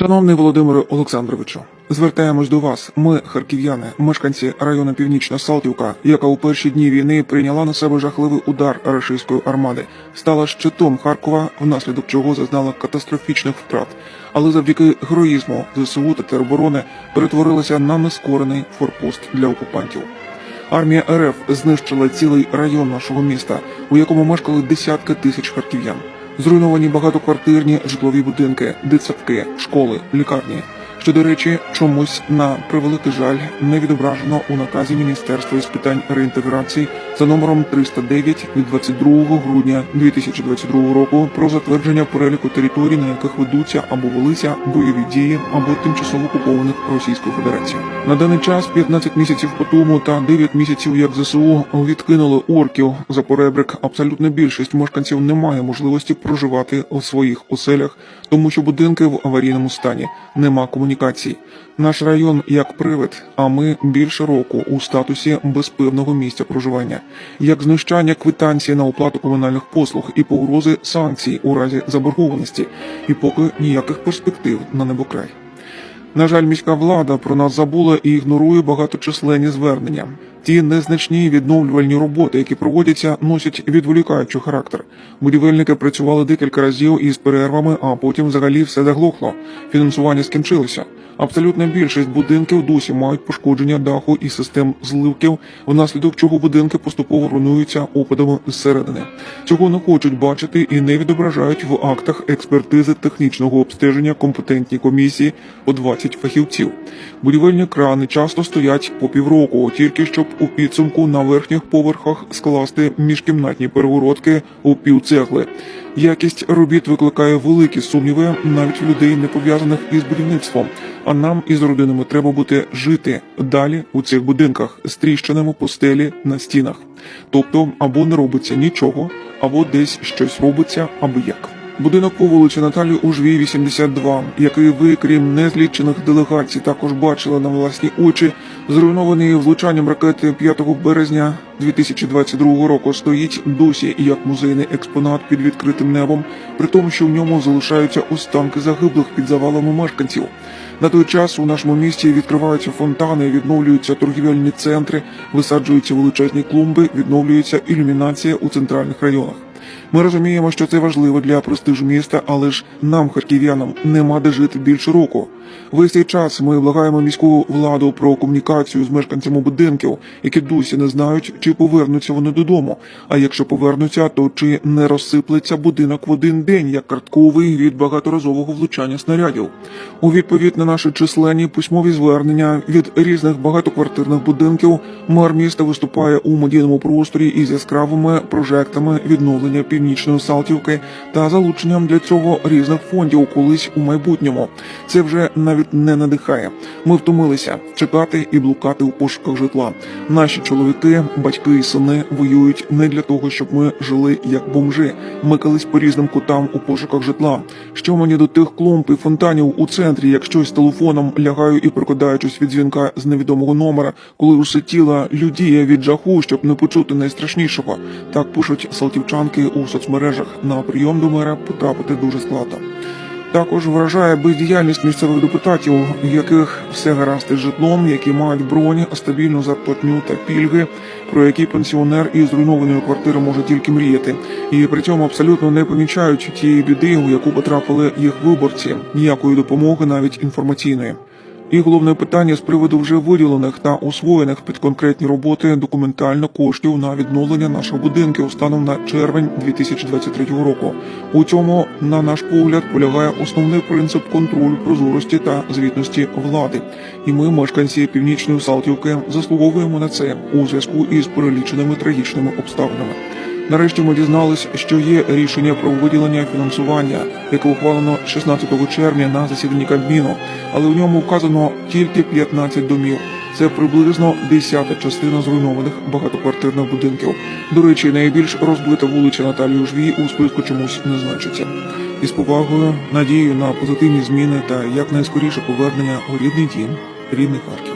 Шановний Володимире Олександровичу, звертаємось до вас. Ми, харків'яни, мешканці району Північна Салтівка, яка у перші дні війни прийняла на себе жахливий удар рашистської армади, стала щитом Харкова, внаслідок чого зазнала катастрофічних втрат. Але завдяки героїзму ЗСУ та тероборони перетворилася на нескорений форпост для окупантів. Армія РФ знищила цілий район нашого міста, у якому мешкали десятки тисяч харків'ян. Зруйновані багатоквартирні житлові будинки, дитсадки, школи, лікарні. Що, до речі, чомусь на превеликий жаль не відображено у наказі Міністерства із питань реінтеграції за номером 309 від 22 грудня 2022 року про затвердження переліку територій, на яких ведуться або велися бойові дії або тимчасово окупованих Російською Федерацією. На даний час 15 місяців по тому та 9 місяців як ЗСУ відкинули орків за поребрик. Абсолютна більшість мешканців не має можливості проживати у своїх оселях, тому що будинки в аварійному стані, нема комунікацій. Наш район як привид, а ми більше року у статусі безпевного місця проживання, як знущання квитанції на оплату комунальних послуг і погрози санкцій у разі заборгованості, і поки ніяких перспектив на небокрай. На жаль, міська влада про нас забула і ігнорує багаточисленні звернення. Ті незначні відновлювальні роботи, які проводяться, носять відволікаючий характер. Будівельники працювали декілька разів із перервами, а потім взагалі все заглохло. Фінансування скінчилося. Абсолютна більшість будинків досі мають пошкодження даху і систем зливків, внаслідок чого будинки поступово руйнуються опадами зсередини. Цього не хочуть бачити і не відображають в актах експертизи технічного обстеження компетентні комісії по 20 фахівців. Будівельні крани часто стоять по півроку, тільки щоб у підсумку на верхніх поверхах скласти міжкімнатні перегородки у півцегли. Якість робіт викликає великі сумніви навіть людей, не пов'язаних із будівництвом. А нам із родинами треба буде жити далі у цих будинках з тріщинами по стелі на стінах. Тобто або не робиться нічого, або десь щось робиться аби як. Будинок по вулиці Наталі Ужвій, 82, який ви, крім незлічених делегацій, також бачили на власні очі, зруйнований влучанням ракети 5 березня 2022 року, стоїть досі як музейний експонат під відкритим небом, при тому, що в ньому залишаються останки загиблих під завалами мешканців. На той час у нашому місті відкриваються фонтани, відновлюються торгівельні центри, висаджуються величезні клумби, відновлюється ілюмінація у центральних районах. Ми розуміємо, що це важливо для престижу міста, але ж нам, харків'янам, нема де жити більше року. Весь цей час ми благаємо міську владу про комунікацію з мешканцями будинків, які досі не знають, чи повернуться вони додому. А якщо повернуться, то чи не розсиплеться будинок в один день, як картковий від багаторазового влучання снарядів? У відповідь на наші численні письмові звернення від різних багатоквартирних будинків мер міста виступає у медійному просторі із яскравими прожектами відновлення північної Салтівки та залученням для цього різних фондів колись у майбутньому. Це вже навіть не надихає. Ми втомилися чекати і блукати у пошуках житла. Наші чоловіки, батьки і сини воюють не для того, щоб ми жили як бомжи, микались по різним кутам у пошуках житла. Що мені до тих клумб і фонтанів у центрі, як щось телефоном лягаю і прокидаючись від дзвінка з невідомого номера, коли усе тіло людіє від жаху, щоб не почути найстрашнішого. Так пишуть салтівчанки у соцмережах. На прийом до мера потрапити дуже складно. Також вражає бездіяльність місцевих депутатів, в яких все гаразд із житлом, які мають броні, стабільну зарплатню та пільги, про які пенсіонер із зруйнованої квартири може тільки мріяти, і при цьому абсолютно не помічають тієї біди, у яку потрапили їх виборці, ніякої допомоги, навіть інформаційної. І головне питання з приводу вже виділених та освоєних під конкретні роботи документально коштів на відновлення наших будинків станом на червень 2023 року. У цьому, на наш погляд, полягає основний принцип контролю прозорості та звітності влади. І ми, мешканці північної Салтівки, заслуговуємо на це у зв'язку із переліченими трагічними обставинами. Нарешті ми дізнались, що є рішення про виділення фінансування, яке ухвалено 16 червня на засіданні Кабміну, але в ньому вказано тільки 15 домів. Це приблизно десята частина зруйнованих багатоквартирних будинків. До речі, найбільш розбита вулиця Наталії Жвій у списку чомусь не значиться. Із повагою, надією на позитивні зміни та якнайскоріше повернення у рідний дім, рідний Харків.